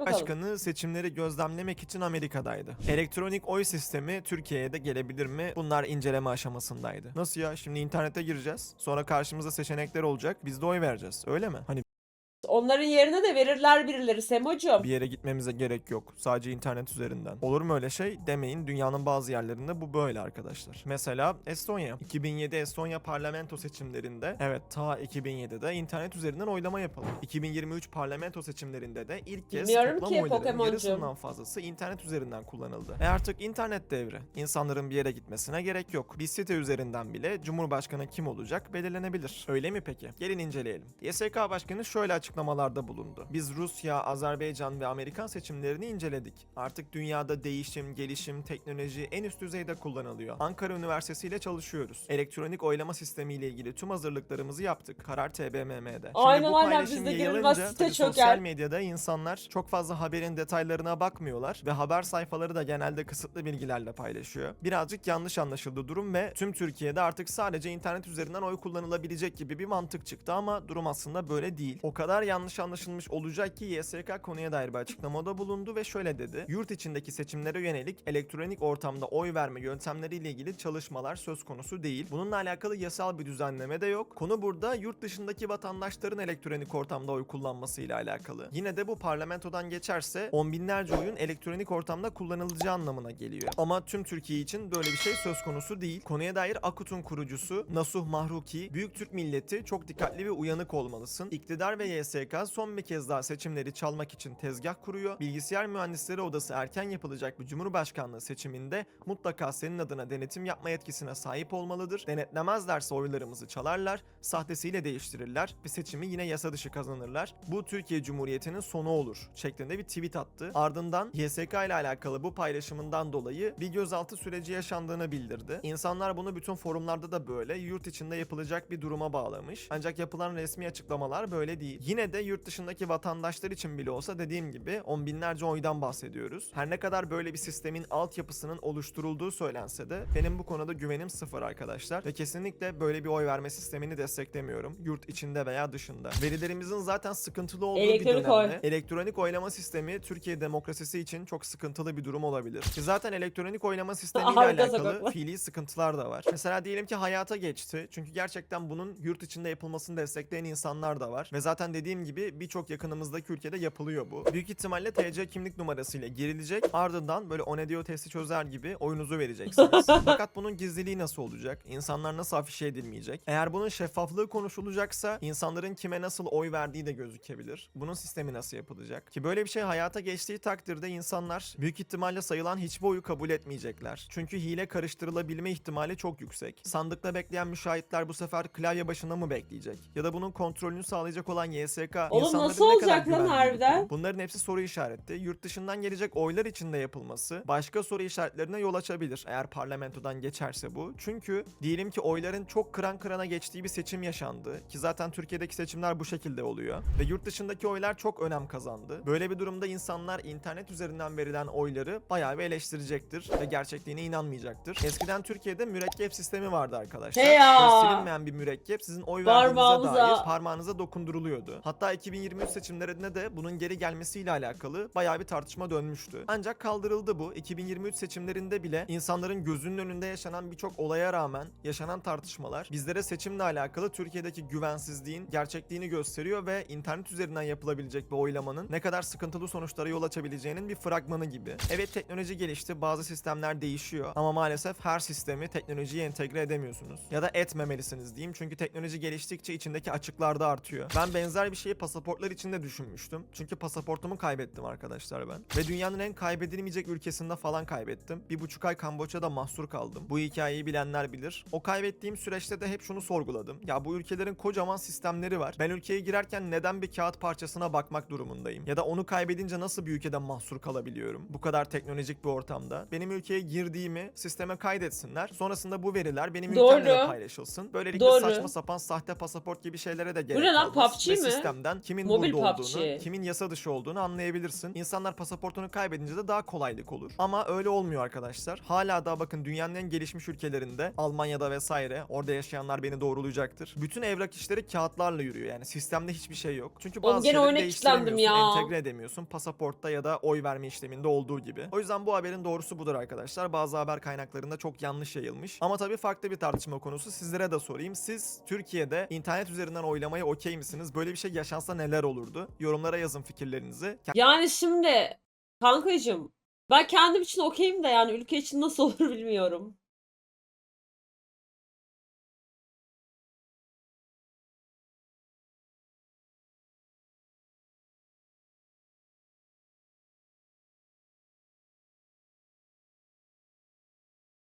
bakalım. Seçimleri gözlemlemek için Amerika'daydı. Elektronik oy sistemi Türkiye'ye de gelebilir mi? Bunlar inceleme aşamasındaydı. Nasıl ya? Şimdi internete gireceğiz. Sonra karşımıza seçenekler olacak. Biz de oy vereceğiz. Öyle mi? Hani Onların yerine de verirler birileri Semocuğum. bir yere gitmemize gerek yok. Sadece internet üzerinden. Olur mu öyle şey? Demeyin. Dünyanın bazı yerlerinde bu böyle arkadaşlar. Mesela Estonya. 2007 Estonya parlamento seçimlerinde evet ta 2007'de internet üzerinden oylama yapıldı. 2023 parlamento seçimlerinde de ilk kez Bilmiyorum toplam ki oyların Pokemon'cum. yarısından fazlası internet üzerinden kullanıldı. E artık internet devri. İnsanların bir yere gitmesine gerek yok. Bir site üzerinden bile Cumhurbaşkanı kim olacak belirlenebilir. Öyle mi peki? Gelin inceleyelim. YSK Başkanı şöyle açıklamalarda bulundu. Biz Rusya, Azerbaycan ve Amerikan seçimlerini inceledik. Artık dünyada değişim, gelişim, teknoloji en üst düzeyde kullanılıyor. Ankara Üniversitesi ile çalışıyoruz. Elektronik oylama sistemi ile ilgili tüm hazırlıklarımızı yaptık. Karar TBMM'de. Şimdi Aynen, bu aynen. Bizde girilmez site çöker. sosyal medyada insanlar çok fazla haberin detaylarına bakmıyorlar ve haber sayfaları da genelde kısıtlı bilgilerle paylaşıyor. Birazcık yanlış anlaşıldı durum ve tüm Türkiye'de artık sadece internet üzerinden oy kullanılabilecek gibi bir mantık çıktı ama durum aslında böyle değil. O kadar yanlış anlaşılmış olacak ki YSK konuya dair bir açıklamada bulundu ve şöyle dedi. Yurt içindeki seçimlere yönelik elektronik ortamda oy verme yöntemleriyle ilgili çalışmalar söz konusu değil. Bununla alakalı yasal bir düzenleme de yok. Konu burada yurt dışındaki vatandaşların elektronik ortamda oy kullanmasıyla alakalı. Yine de bu parlamentodan geçerse on binlerce oyun elektronik ortamda kullanılacağı anlamına geliyor. Ama tüm Türkiye için böyle bir şey söz konusu değil. Konuya dair Akut'un kurucusu Nasuh Mahruki, Büyük Türk milleti çok dikkatli ve uyanık olmalısın. İktidar ve YSK son bir kez daha seçimleri çalmak için tezgah kuruyor. Bilgisayar Mühendisleri Odası erken yapılacak bir Cumhurbaşkanlığı seçiminde mutlaka senin adına denetim yapma yetkisine sahip olmalıdır. Denetlemezlerse oylarımızı çalarlar, sahtesiyle değiştirirler ve seçimi yine yasa dışı kazanırlar. Bu Türkiye Cumhuriyeti'nin sonu olur şeklinde bir tweet attı. Ardından YSK ile alakalı bu paylaşımından dolayı bir gözaltı süreci yaşandığını bildirdi. İnsanlar bunu bütün forumlarda da böyle yurt içinde yapılacak bir duruma bağlamış. Ancak yapılan resmi açıklamalar böyle değil. Yine de yurt dışındaki vatandaşlar için bile olsa dediğim gibi on binlerce oydan bahsediyoruz. Her ne kadar böyle bir sistemin altyapısının oluşturulduğu söylense de benim bu konuda güvenim sıfır arkadaşlar ve kesinlikle böyle bir oy verme sistemini desteklemiyorum. Yurt içinde veya dışında. Verilerimizin zaten sıkıntılı olduğu Elektronik bir oy. dönemde elektronik oylama sistemi Türkiye demokrasisi için çok sıkıntılı bir durum olabilir. Ki zaten elektronik oylama sistemiyle alakalı fiili sıkıntılar da var. Mesela diyelim ki hayata geçti. Çünkü gerçekten bunun yurt içinde yapılmasını destekleyen insanlar da var. Ve zaten dediğim gibi birçok yakınımızdaki ülkede yapılıyor bu. Büyük ihtimalle TC kimlik numarasıyla girilecek. Ardından böyle Onedio testi çözer gibi oyunuzu vereceksiniz. Fakat bunun gizliliği nasıl olacak? İnsanlar nasıl afişe edilmeyecek? Eğer bunun şeffaflığı konuşulacaksa insanların kime nasıl oy verdiği de gözükebilir. Bunun sistemi nasıl yapılacak? Ki böyle bir şey hayata geçtiği takdirde insanlar büyük ihtimalle sayılan hiçbir oyu kabul etmeyecekler. Çünkü hile karıştırılabilme ihtimali çok yüksek. Sandıkta bekleyen müşahitler bu sefer klavye başında mı bekleyecek? Ya da bunun kontrolünü sağlayacak olan YSK Oğlum insanların nasıl ne kadar olacak lan güvendiği harbiden? konu. Bunların hepsi soru işareti. Yurt dışından gelecek oylar içinde yapılması başka soru işaretlerine yol açabilir eğer parlamentodan geçerse bu. Çünkü diyelim ki oyların çok kıran kırana geçtiği bir seçim yaşandı ki zaten Türkiye'deki seçimler bu şekilde oluyor ve yurt dışındaki oylar çok önem kazandı. Böyle bir durumda insanlar internet üzerinden verilen oyları bayağı bir eleştirecektir ve gerçekliğine inanmayacaktır. Eskiden Türkiye'de mürekkep sistemi vardı arkadaşlar. He ya. Silinmeyen bir mürekkep sizin oy verdiğinize Parmağımıza. dair parmağınıza dokunduruluyordu. Hatta 2023 seçimlerinde de bunun geri gelmesiyle alakalı bayağı bir tartışma dönmüştü. Ancak kaldırıldı bu. 2023 seçimlerinde bile insanların gözünün önünde yaşanan birçok olaya rağmen yaşanan tartışmalar bizlere seçimle alakalı Türkiye'deki güvensizliğin gerçekliğini gösteriyor ve internet üzerinden yapılabilecek bir oylamanın ne kadar sıkıntılı sonuçlara yol açabileceğinin bir fragmanı gibi. Evet teknoloji gelişti, bazı sistemler değişiyor ama maalesef her sistemi teknolojiye entegre edemiyorsunuz. Ya da etmemelisiniz diyeyim çünkü teknoloji geliştikçe içindeki açıklar da artıyor. Ben benzer bir şeyi pasaportlar için de düşünmüştüm. Çünkü pasaportumu kaybettim arkadaşlar ben. Ve dünyanın en kaybedilmeyecek ülkesinde falan kaybettim. Bir buçuk ay Kamboçya'da mahsur kaldım. Bu hikayeyi bilenler bilir. O kaybettiğim süreçte de hep şunu sorguladım. Ya bu ülkelerin kocaman sistemleri var. Ben ülkeye girerken neden bir kağıt parçasına bakmak durumundayım? Ya da onu kaybedince nasıl bir ülkede mahsur kalabiliyorum? Bu kadar teknolojik bir ortamda. Benim ülkeye girdiğimi sisteme kaydetsinler. Sonrasında bu veriler benim Doğru. ülkemle de paylaşılsın. Böylelikle Doğru. saçma sapan sahte pasaport gibi şeylere de gerek Bu ne lan kalmaz. PUBG Ve mi? sistem sistemden kimin Mobil burada PUBG. olduğunu, kimin yasa dışı olduğunu anlayabilirsin. İnsanlar pasaportunu kaybedince de daha kolaylık olur. Ama öyle olmuyor arkadaşlar. Hala daha bakın dünyanın en gelişmiş ülkelerinde, Almanya'da vesaire, orada yaşayanlar beni doğrulayacaktır. Bütün evrak işleri kağıtlarla yürüyor. Yani sistemde hiçbir şey yok. Çünkü bazı şeyleri değiştiremiyorsun, ya. entegre edemiyorsun. Pasaportta ya da oy verme işleminde olduğu gibi. O yüzden bu haberin doğrusu budur arkadaşlar. Bazı haber kaynaklarında çok yanlış yayılmış. Ama tabii farklı bir tartışma konusu. Sizlere de sorayım. Siz Türkiye'de internet üzerinden oylamaya okey misiniz? Böyle bir şey yaşansa neler olurdu? Yorumlara yazın fikirlerinizi. Yani şimdi kankacığım ben kendim için okeyim de yani ülke için nasıl olur bilmiyorum.